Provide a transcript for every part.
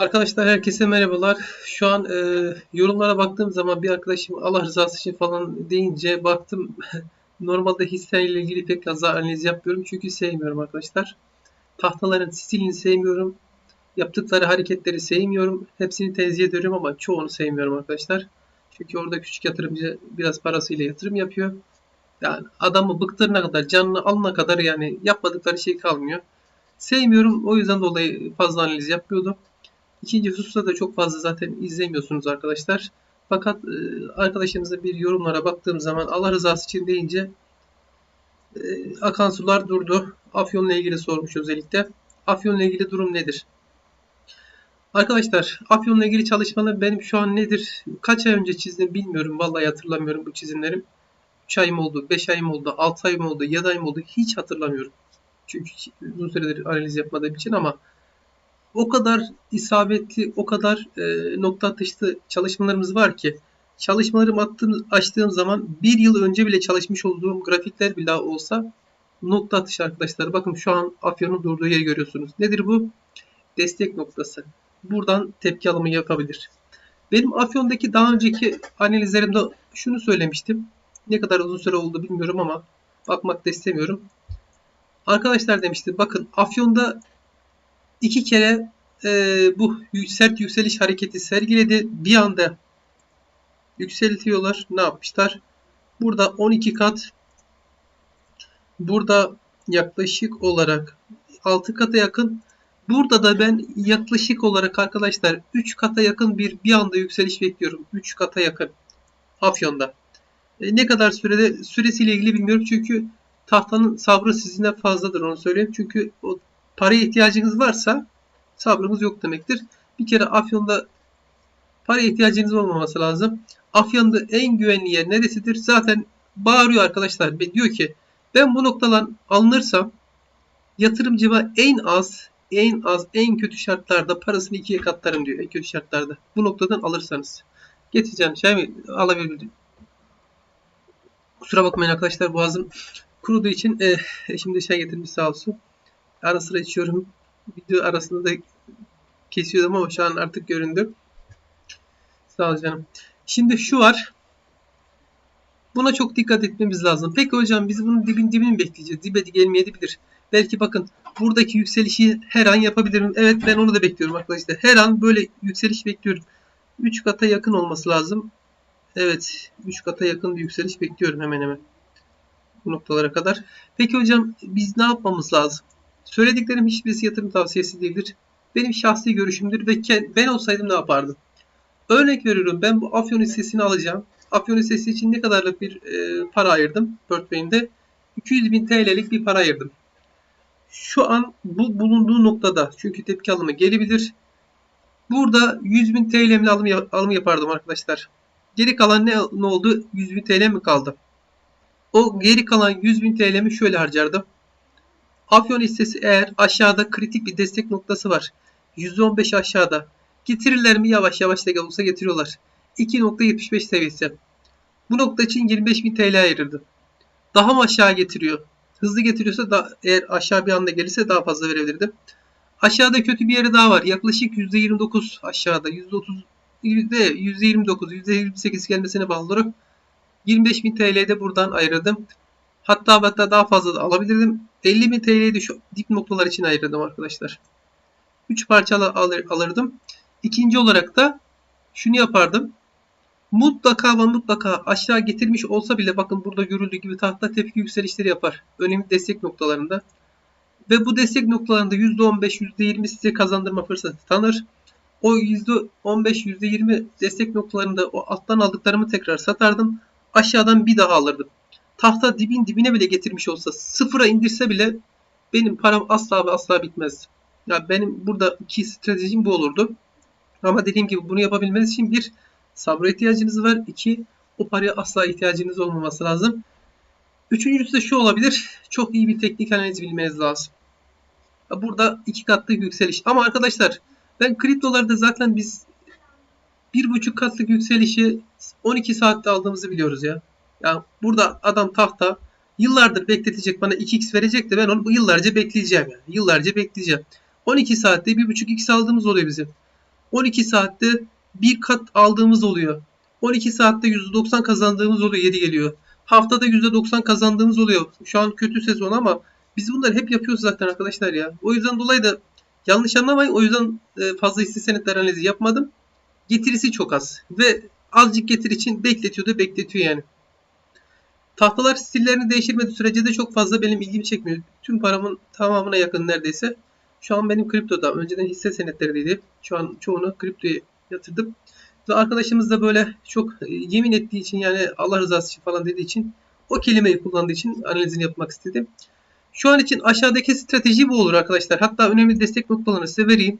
Arkadaşlar herkese merhabalar. Şu an e, yorumlara baktığım zaman bir arkadaşım Allah rızası için falan deyince baktım normalde hisseyle ilgili pek fazla analiz yapmıyorum çünkü sevmiyorum arkadaşlar. Tahtaların stilini sevmiyorum. Yaptıkları hareketleri sevmiyorum. Hepsini tenzih ediyorum ama çoğunu sevmiyorum arkadaşlar. Çünkü orada küçük yatırımcı biraz parasıyla yatırım yapıyor. Yani adamı bıktırana kadar, canını alana kadar yani yapmadıkları şey kalmıyor. Sevmiyorum. O yüzden dolayı fazla analiz yapmıyordum. İkinci hususta da çok fazla zaten izlemiyorsunuz arkadaşlar. Fakat e, arkadaşımıza bir yorumlara baktığım zaman Allah rızası için deyince e, akan sular durdu. Afyon'la ilgili sormuş özellikle. Afyon'la ilgili durum nedir? Arkadaşlar Afyon'la ilgili çalışmalar benim şu an nedir? Kaç ay önce çizdim bilmiyorum. Vallahi hatırlamıyorum bu çizimlerim. 3 ay mı oldu, 5 ay mı oldu, 6 ay mı oldu, 7 ay mı oldu hiç hatırlamıyorum. Çünkü uzun süredir analiz yapmadığım için ama o kadar isabetli, o kadar e, nokta atışlı çalışmalarımız var ki çalışmalarımı attığım, açtığım zaman bir yıl önce bile çalışmış olduğum grafikler bile olsa nokta atış arkadaşlar. Bakın şu an Afyon'un durduğu yeri görüyorsunuz. Nedir bu? Destek noktası. Buradan tepki alımı yapabilir. Benim Afyon'daki daha önceki analizlerimde şunu söylemiştim. Ne kadar uzun süre oldu bilmiyorum ama bakmak da istemiyorum. Arkadaşlar demiştim bakın Afyon'da iki kere e, bu sert yükseliş hareketi sergiledi. Bir anda yükseltiyorlar. Ne yapmışlar? Burada 12 kat burada yaklaşık olarak 6 kata yakın Burada da ben yaklaşık olarak arkadaşlar 3 kata yakın bir bir anda yükseliş bekliyorum. 3 kata yakın Afyon'da. E, ne kadar sürede süresiyle ilgili bilmiyorum çünkü tahtanın sabrı sizinle fazladır onu söyleyeyim. Çünkü o paraya ihtiyacınız varsa sabrımız yok demektir. Bir kere Afyon'da paraya ihtiyacınız olmaması lazım. Afyon'da en güvenli yer neresidir? Zaten bağırıyor arkadaşlar. Diyor ki ben bu noktadan alınırsam yatırımcıma en az en az en kötü şartlarda parasını ikiye katlarım diyor. En kötü şartlarda. Bu noktadan alırsanız. Getireceğim şey mi? Alabildim. Kusura bakmayın arkadaşlar boğazım kuruduğu için e, şimdi şey getirmiş sağ olsun. Ara sıra içiyorum. Video arasında da kesiyordum ama şu an artık göründü. Sağ ol canım. Şimdi şu var. Buna çok dikkat etmemiz lazım. Peki hocam biz bunun dibin dibini mi bekleyeceğiz? Dibe gelmeyebilir. Belki bakın buradaki yükselişi her an yapabilirim. Evet ben onu da bekliyorum arkadaşlar. Her an böyle yükseliş bekliyorum. 3 kata yakın olması lazım. Evet 3 kata yakın bir yükseliş bekliyorum hemen hemen. Bu noktalara kadar. Peki hocam biz ne yapmamız lazım? Söylediklerim hiçbirisi yatırım tavsiyesi değildir. Benim şahsi görüşümdür ve ben olsaydım ne yapardım? Örnek veriyorum ben bu Afyon hissesini alacağım. Afyon hissesi için ne kadarlık bir e, para ayırdım portföyümde? 200 bin TL'lik bir para ayırdım. Şu an bu bulunduğu noktada çünkü tepki alımı gelebilir. Burada 100 bin TL'mle alım, alım yapardım arkadaşlar. Geri kalan ne, ne oldu? 100 bin TL mi kaldı? O geri kalan 100 bin TL'mi şöyle harcardım. Afyon hissesi eğer aşağıda kritik bir destek noktası var. %15 aşağıda. Getirirler mi? Yavaş yavaş da olsa getiriyorlar. 2.75 seviyesi. Bu nokta için 25 bin TL ayırırdım. Daha mı aşağı getiriyor? Hızlı getiriyorsa da eğer aşağı bir anda gelirse daha fazla verebilirdim. Aşağıda kötü bir yeri daha var. Yaklaşık %29 aşağıda. %30 %29, %28 gelmesine bağlı olarak 25.000 TL'de buradan ayırdım. Hatta hatta daha fazla da alabilirdim. 50.000 TL'yi de şu dip noktalar için ayırdım arkadaşlar. 3 parça alır, alırdım. İkinci olarak da şunu yapardım. Mutlaka ve mutlaka aşağı getirmiş olsa bile bakın burada görüldüğü gibi tahta tepki yükselişleri yapar. Önemli destek noktalarında. Ve bu destek noktalarında %15, %20 size kazandırma fırsatı tanır. O %15, %20 destek noktalarında o alttan aldıklarımı tekrar satardım. Aşağıdan bir daha alırdım. Tahta dibin dibine bile getirmiş olsa sıfıra indirse bile benim param asla ve asla bitmez. Ya yani benim burada iki stratejim bu olurdu. Ama dediğim gibi bunu yapabilmeniz için bir sabra ihtiyacınız var. İki o paraya asla ihtiyacınız olmaması lazım. Üçüncüsü de şu olabilir. Çok iyi bir teknik analiz bilmeniz lazım. Burada iki katlık yükseliş. Ama arkadaşlar ben kriptolarda zaten biz bir buçuk katlık yükselişi 12 saatte aldığımızı biliyoruz ya. Yani burada adam tahta yıllardır bekletecek bana 2x verecek de ben onu yıllarca bekleyeceğim yani. Yıllarca bekleyeceğim. 12 saatte 1.5x aldığımız oluyor bizim. 12 saatte bir kat aldığımız oluyor. 12 saatte %90 kazandığımız oluyor. Yeri geliyor. Haftada %90 kazandığımız oluyor. Şu an kötü sezon ama biz bunları hep yapıyoruz zaten arkadaşlar ya. O yüzden dolayı da yanlış anlamayın. O yüzden e, fazla hisse senetleri analizi yapmadım. Getirisi çok az. Ve azıcık getir için bekletiyor da bekletiyor yani. Tahtalar stillerini değiştirmediği sürece de çok fazla benim ilgimi çekmiyor. Tüm paramın tamamına yakın neredeyse. Şu an benim kriptoda. Önceden hisse senetleriydi. Şu an çoğunu kriptoya yatırdım. Ve arkadaşımız da böyle çok e, yemin ettiği için yani Allah rızası için falan dediği için o kelimeyi kullandığı için analizini yapmak istedim. Şu an için aşağıdaki strateji bu olur arkadaşlar. Hatta önemli destek noktalarını size vereyim.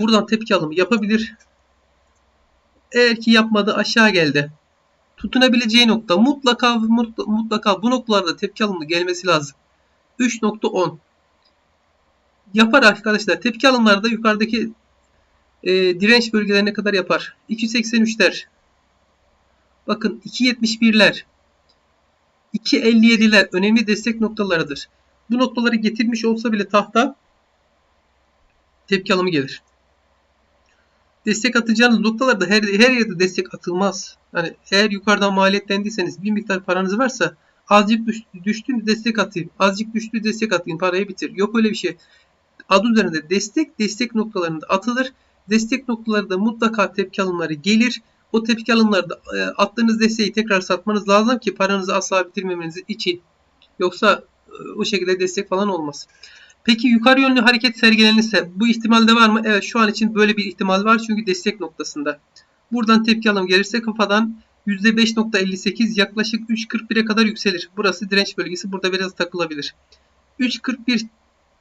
Buradan tepki alımı yapabilir. Eğer ki yapmadı aşağı geldi. Tutunabileceği nokta mutlaka mutla- mutlaka bu noktalarda tepki alımı gelmesi lazım. 3.10 yapar arkadaşlar. Tepki alımlarda yukarıdaki e, direnç bölgelerine kadar yapar. 283'ler. Bakın 271'ler. 257'ler önemli destek noktalarıdır. Bu noktaları getirmiş olsa bile tahta tepki alımı gelir. Destek atacağınız noktalarda her, her yerde destek atılmaz. Hani eğer yukarıdan maliyetlendiyseniz bir miktar paranız varsa azıcık düş, düştü mü destek atayım. Azıcık düştü destek atayım. Parayı bitir. Yok öyle bir şey. Adı üzerinde destek, destek noktalarında atılır. Destek noktalarında mutlaka tepki alımları gelir. O tepki alımlarda e, attığınız desteği tekrar satmanız lazım ki paranızı asla bitirmemeniz için. Yoksa e, o şekilde destek falan olmaz. Peki yukarı yönlü hareket sergilenirse bu ihtimalde var mı? Evet şu an için böyle bir ihtimal var çünkü destek noktasında. Buradan tepki alım gelirse kafadan %5.58 yaklaşık 3.41'e kadar yükselir. Burası direnç bölgesi. Burada biraz takılabilir. 3.41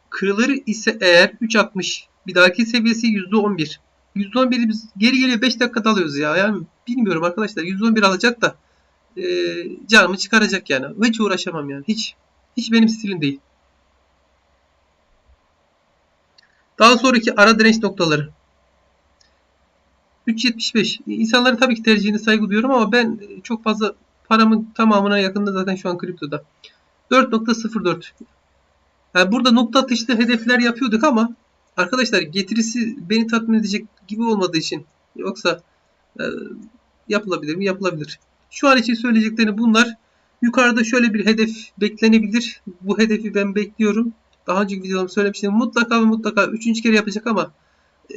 kırılır ise eğer 3.60 bir dahaki seviyesi %11. %11'i biz geri geliyor 5 dakikada alıyoruz ya. Yani bilmiyorum arkadaşlar. %11 alacak da e, canımı çıkaracak yani. Hiç uğraşamam yani. Hiç. Hiç benim stilim değil. Daha sonraki ara direnç noktaları. 3.75. İnsanların tabii ki tercihine saygı duyuyorum ama ben çok fazla paramın tamamına yakında zaten şu an kriptoda. 4.04. Yani burada nokta atışlı hedefler yapıyorduk ama arkadaşlar getirisi beni tatmin edecek gibi olmadığı için yoksa e, yapılabilir mi? Yapılabilir. Şu an için söyleyeceklerim bunlar. Yukarıda şöyle bir hedef beklenebilir. Bu hedefi ben bekliyorum. Daha önceki videolarımda söylemiştim. Mutlaka ve mutlaka 3. kere yapacak ama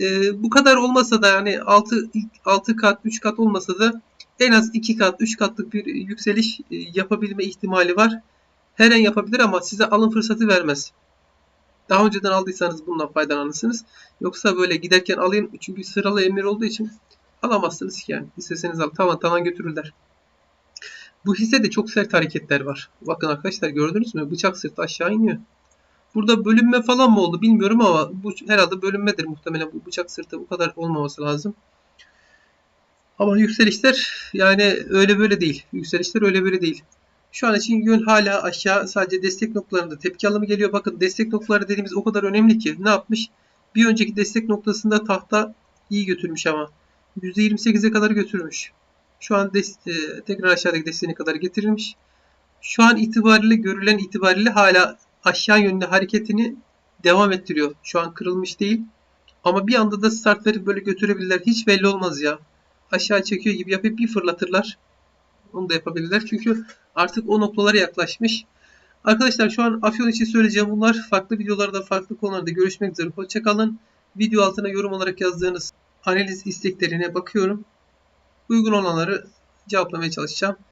e, bu kadar olmasa da yani 6 6 kat 3 kat olmasa da en az 2 kat 3 katlık bir yükseliş e, yapabilme ihtimali var. Her an yapabilir ama size alım fırsatı vermez. Daha önceden aldıysanız bundan faydalanırsınız. Yoksa böyle giderken alayım çünkü sıralı emir olduğu için alamazsınız ki yani. İsteseniz al. Tavan tavan götürürler. Bu hissede çok sert hareketler var. Bakın arkadaşlar gördünüz mü? Bıçak sırtı aşağı iniyor. Burada bölünme falan mı oldu bilmiyorum ama bu herhalde bölünmedir muhtemelen. Bu bıçak sırtı bu kadar olmaması lazım. Ama yükselişler yani öyle böyle değil. Yükselişler öyle böyle değil. Şu an için yön hala aşağı sadece destek noktalarında tepki alımı geliyor. Bakın destek noktaları dediğimiz o kadar önemli ki. Ne yapmış? Bir önceki destek noktasında tahta iyi götürmüş ama. %28'e kadar götürmüş. Şu an e, tekrar aşağıdaki desteğine kadar getirilmiş. Şu an itibariyle görülen itibariyle hala aşağı yönlü hareketini devam ettiriyor. Şu an kırılmış değil. Ama bir anda da start verip böyle götürebilirler. Hiç belli olmaz ya. Aşağı çekiyor gibi yapıp bir fırlatırlar. Onu da yapabilirler. Çünkü artık o noktalara yaklaşmış. Arkadaşlar şu an Afyon için söyleyeceğim bunlar. Farklı videolarda, farklı konularda görüşmek üzere. Hoşçakalın. Video altına yorum olarak yazdığınız analiz isteklerine bakıyorum. Uygun olanları cevaplamaya çalışacağım.